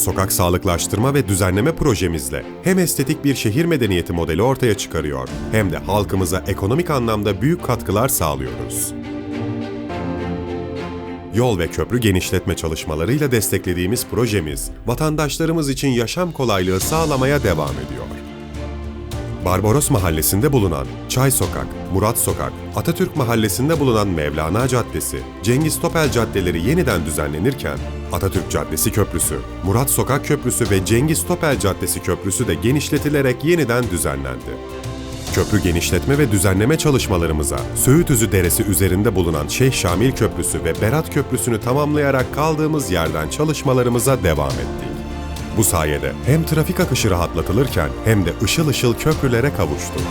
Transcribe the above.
sokak sağlıklaştırma ve düzenleme projemizle hem estetik bir şehir medeniyeti modeli ortaya çıkarıyor hem de halkımıza ekonomik anlamda büyük katkılar sağlıyoruz. Yol ve köprü genişletme çalışmalarıyla desteklediğimiz projemiz, vatandaşlarımız için yaşam kolaylığı sağlamaya devam ediyor. Barbaros Mahallesi'nde bulunan Çay Sokak, Murat Sokak, Atatürk Mahallesi'nde bulunan Mevlana Caddesi, Cengiz Topel caddeleri yeniden düzenlenirken, Atatürk Caddesi Köprüsü, Murat Sokak Köprüsü ve Cengiz Topel Caddesi Köprüsü de genişletilerek yeniden düzenlendi. Köprü genişletme ve düzenleme çalışmalarımıza Söğütüzü Deresi üzerinde bulunan Şeyh Şamil Köprüsü ve Berat Köprüsü'nü tamamlayarak kaldığımız yerden çalışmalarımıza devam ettik. Bu sayede hem trafik akışı rahatlatılırken hem de ışıl ışıl köprülere kavuştuk.